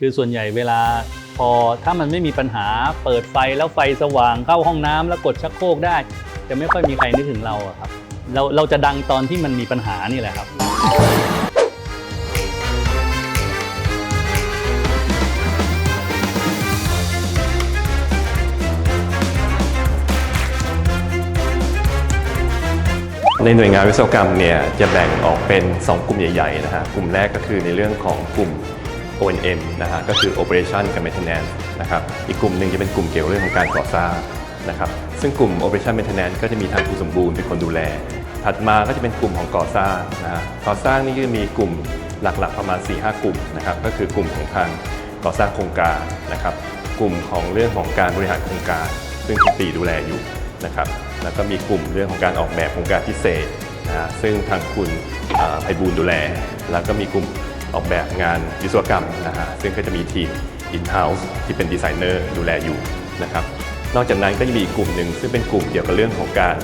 คือส่วนใหญ่เวลาพอถ้ามันไม่มีปัญหาเปิดไฟแล้วไฟสว่างเข้าห้องน้ำแล้วกดชักโครกได้ จะไม่ค่อยมีใครนึกถึงเราครับ เราเราจะดังตอนที่มันมีปัญหานี่แหละครับ ในหน่วยงานวิศวกรรมเนี่ยจะแบ่งออกเป็น 2 กลุ่มใหญ่ๆนะฮะกลุ่มแรกก็คือในเรื่องของกลุ่ม O&M นะฮะก็คือ Operation กับ Maintenance นะครับอีกกลุ่มหนึ่งจะเป็นกลุ่มเกี่ยวเรื่องของการก่อสร้างนะครับซึ่งกลุ่ม Operation Maintenance ก็จะมีทางผู้สมบูรณ์เป็นคนดูแล ถัดมาก็จะเป็นกลุ่มของก่อสร้างนะฮะก่อสร้างนี่ก็มีกลุ่มหลักๆประมาณ 4-5 กลุ่มนะครับก็คือกลุ่มของทางก่อสร้างโครงการนะครับกลุ่มของเรื่องของการบริหารโครงการ ซึ่งคุณตีดูแลอยู่นะครับแล้วก็มีกลุ่มเรื่องของการออกแบบโครงการพิเศษนะฮะซึ่งทางคุณไพบูลดูแล แล้วก็มีกลุ่ม ออกแบบงานวิศวกรรมนะฮะซึ่งก็จะมีทีม in-house ที่เป็นดีไซเนอร์ดูแลอยู่นะครับนอกจากนั้นก็จะมีอีกกลุ่มหนึ่งซึ่งเป็นกลุ่มเกี่ยวกับเรื่องของการ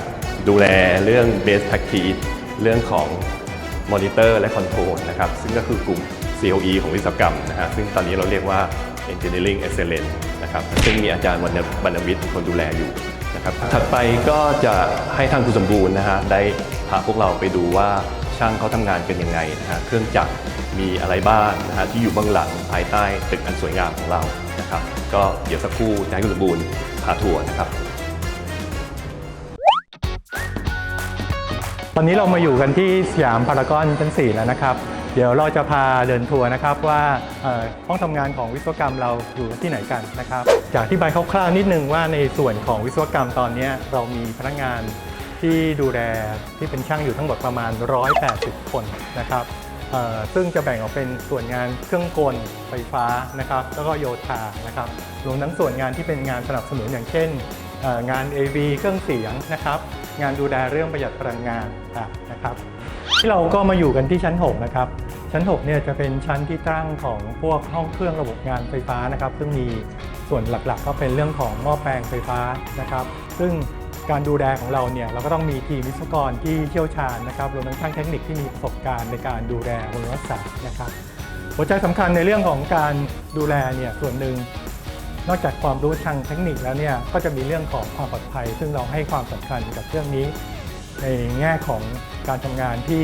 ดูแลเรื่อง best practice เรื่องของมอนิเตอร์และคอนโทรลนะครับซึ่งก็คือกลุ่ม COE ของวิศวกรรมนะฮะซึ่งตอนนี้เราเรียกว่า Engineering Excellence นะครับซึ่งมีอาจารย์วรรณบรรณวิทย์เป็นคนดูแลอยู่นะครับถัดไปก็จะให้ทางคุณสมบูรณ์นะฮะได้พาพวกเราไปดูว่า ช่างเขาทำงานกันยังไงนะฮะเครื่องจักรมีอะไรบ้างนะฮะที่อยู่เบื้องหลังภายใต้ตึกอันสวยงามของเรานะครับก็เดี๋ยวสักครู่จะให้คุณสมบูรณ์พาทัวร์นะครับ ตอนนี้เรามาอยู่กันที่สยามพารากอนชั้น 4 แล้วนะครับ เดี๋ยวเราจะพาเดินทัวร์นะครับว่าห้องทำงานของวิศวกรรมเราอยู่ที่ไหนกันนะครับ จากที่บคร่าวๆนิดนึงว่าในส่วนของวิศวกรรมตอนนี้เรามีพนักงาน ที่ดูแลที่เป็นช่างอยู่ทั้งหมดประมาณ 180 คนนะครับซึ่งจะแบ่งออกเป็นส่วนงานเครื่องกลไฟฟ้านะครับแล้วก็โยธานะครับรวมทั้งส่วนงานที่เป็นงานสนับสนุนอย่างเช่นงาน AV เครื่องเสียงนะครับ งานดูแลเรื่องประหยัดพลังงานนะครับ ที่เราก็มาอยู่กันที่ชั้น 6 นะครับ ชั้น 6 เนี่ยจะเป็นชั้นที่ตั้งของพวกห้องเครื่องระบบงานไฟฟ้านะครับ ซึ่งมีส่วนหลักๆ ก็เป็นเรื่องของหม้อแปลงไฟฟ้านะครับ ซึ่ง การดูแลของเราเนี่ยเราก็ต้องมีทีมวิศวกรที่เชี่ยวชาญนะครับรวมทั้งช่างเทคนิคที่มีประสบการณ์ในการดูแลบริรักษานะครับหัวใจสำคัญในเรื่องของการดูแลเนี่ยส่วนหนึ่งนอกจากความรู้ทางเทคนิคแล้วเนี่ยก็จะมีเรื่องของความปลอดภัย ซึ่งเราให้ความสำคัญกับเรื่องนี้ ในแง่ของการทำงานที่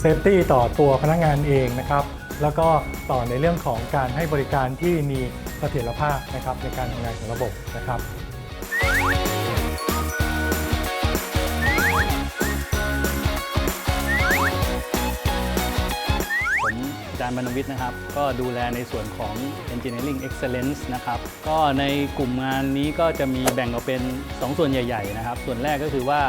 เซฟตี้ต่อตัวพนักงานเองนะครับ แล้วก็ต่อในเรื่องของการให้บริการที่มีเสถียรภาพนะครับในการทำงานของระบบนะครับาจารย์บรรณวิทย์นะครับ ก็ดูแลในส่วนของ Engineering Excellence นะครับ ก็ในกลุ่มงานนี้ก็จะมีแบ่งออกเป็น 2 ส่วนใหญ่ ๆ นะครับ ส่วนแรกก็คือว่า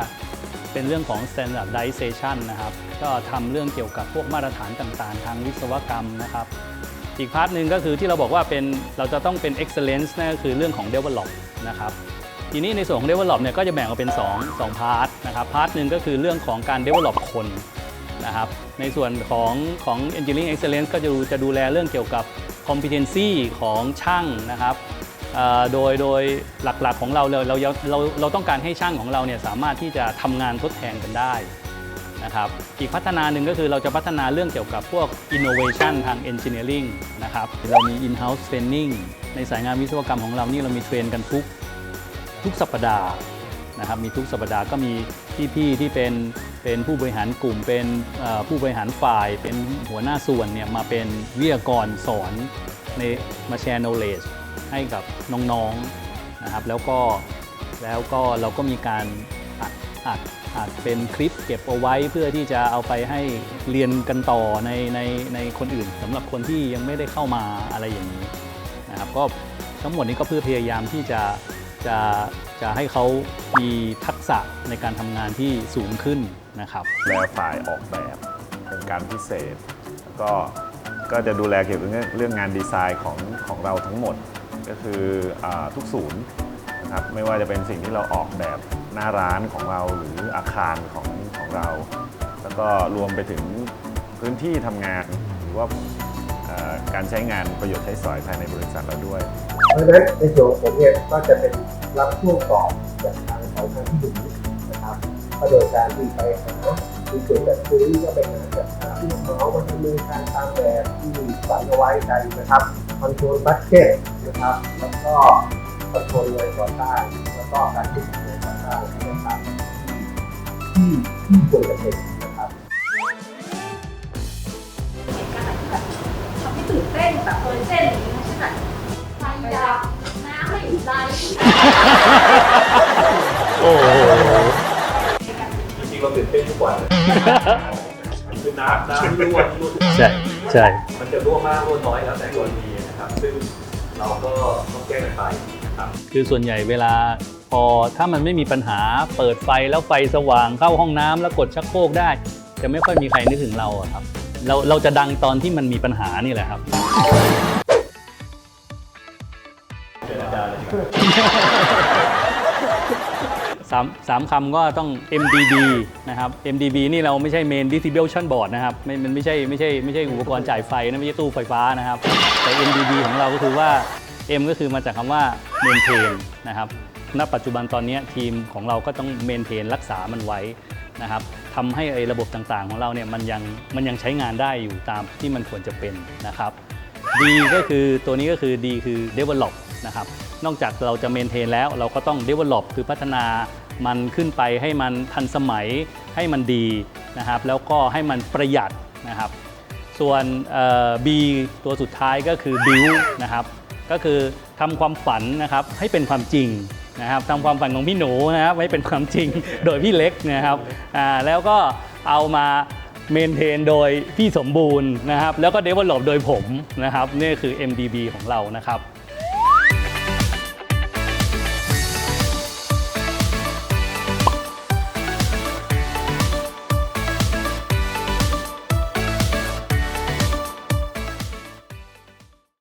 เป็นเรื่องของ standardization นะครับ ก็ทำเรื่องเกี่ยวกับพวกมาตรฐานต่างๆ ทางวิศวกรรมนะครับ อีกพาร์ทหนึ่งก็คือที่เราบอกว่าเป็นเราจะต้องเป็น excellence นั่นก็คือเรื่องของ develop นะครับทีนี้ในส่วนของ develop เนี่ยก็จะแบ่งออกเป็น 2 2พาร์ทนะครับพาร์ทหนึ่งก็คือเรื่องของการ develop คน นะครับในส่วนของของ engineering excellence ก็จะดูจะดูแลเรื่องเกี่ยวกับ competency ของช่างนะครับโดยโดยหลักๆของเราเราเราเราเราต้องการให้ช่างของเราเนี่ยสามารถที่จะทำงานทดแทนกันได้นะครับอีกพัฒนาหนึ่งก็คือเราจะพัฒนาเรื่องเกี่ยวกับพวก innovation ทาง engineering นะครับเรามี in-house training ในสายงานวิศวกรรมของเรานี่เรามีเทรนกันทุกทุกสัปดาห์ นะครับมีทุกสัปดาห์ก็มีพี่ๆที่เป็นเป็นผู้บริหารกลุ่ม เป็นผู้บริหารฝ่าย เป็นหัวหน้าส่วนเนี่ยมาเป็นวิทยากรสอนในมาแชร์ knowledge ให้กับน้องๆนะครับแล้วก็แล้วก็เราก็มีการอัดอัดอัดเป็นคลิปเก็บเอาไว้เพื่อที่จะเอาไปให้เรียนกันต่อในในในคนอื่นสำหรับคนที่ยังไม่ได้เข้ามาอะไรอย่างนี้นะครับก็ทั้งหมดนี้ก็เพื่อพยายามที่จะจะ จะให้เขามีทักษะในการทำงานที่สูงขึ้นนะครับแลฝ่ายออกแบบเป็นการพิเศษ แล้วก็ก็จะดูแลเกี่ยวกับเรื่องเรื่องงานดีไซน์ของของเราทั้งหมด ก็คืออาทุกศูนย์นะครับไม่ว่าจะเป็นสิ่งที่เราออกแบบหน้าร้านของเราหรืออาคารของของเรา แล้วก็รวมไปถึงพื้นที่ทำงานหรือว่าอ่าการใช้งานประโยชน์ใช้สอยภายในบริษัทเราด้วย เพราะฉะนั้นในส่วนของผมเนี่ยก็จะเป็น รับช่วงต่อจากทางของทางที่หนึ่งนะครับก็โดยการที่ไปหามีส่วนจัดซื้อก็ไปหาจัดหาผู้เหมามาดำเนินการตามแบบที่ฝันเอาไว้กันนะครับคอนโทรลบัตเจ็ตนะครับ แล้วก็คอนโทรลเงินก่อสร้างแล้วก็การควบคุมเงินก่อสร้างให้ได้ตามที่ที่ควรจะเป็นนะครับทำให้ตื่นเต้นแบบเออเต้นอย่างนี้ วันคือน้ำน้ำรั่วรั่วใช่ใช่มันจะรั่วมากรั่วน้อยแล้วแต่กรณีนะครับ ซึ่งเราก็ต้องแก้กันไปนะครับคือส่วนใหญ่เวลาพอถ้ามันไม่มีปัญหาเปิดไฟแล้วไฟสว่างเข้าห้องน้ำแล้วกดชักโครกได้ จะไม่ค่อยมีใครนึกถึงเราอะครับ เราเราจะดังตอนที่มันมีปัญหานี่แหละครับ สามสามคำก็ต้อง MDB นะครับ MDB นี่เราไม่ใช่ Main Distribution Board นะครับไม่มันไม่ใช่ไม่ใช่ไม่ใช่อุปกรณ์จ่ายไฟนะไม่ใช่ตู้ไฟฟ้านะครับ แต่ MDB ของเราก็คือว่า M ก็คือมาจากคำว่า Maintain นะครับณปัจจุบันตอนนี้ทีมของเราก็ต้อง Maintain รักษามันไว้นะครับทำให้ไอ้ระบบต่างๆ ของเราเนี่ยมันยังมันยังใช้งานได้อยู่ตามที่มันควรจะเป็นนะครับ D ก็คือตัวนี้ก็คือ D คือ develop นะครับ นอกจากเราจะ maintain แล้ว เราก็ต้อง develop คือพัฒนามันขึ้นไปให้มันทันสมัยให้มันดีนะครับแล้วก็ให้มันประหยัดนะครับส่วน B ตัวสุดท้ายก็คือ build นะครับก็คือทำความฝันนะครับให้เป็นความจริงนะครับทำความฝันของพี่หนูนะครับให้เป็นความจริงโดยพี่เล็กนะครับแล้วก็เอามาเมนเทนโดยพี่สมบูรณ์นะครับแล้วก็ develop โดยผมนะครับนี่คือ MDB ของเรานะครับ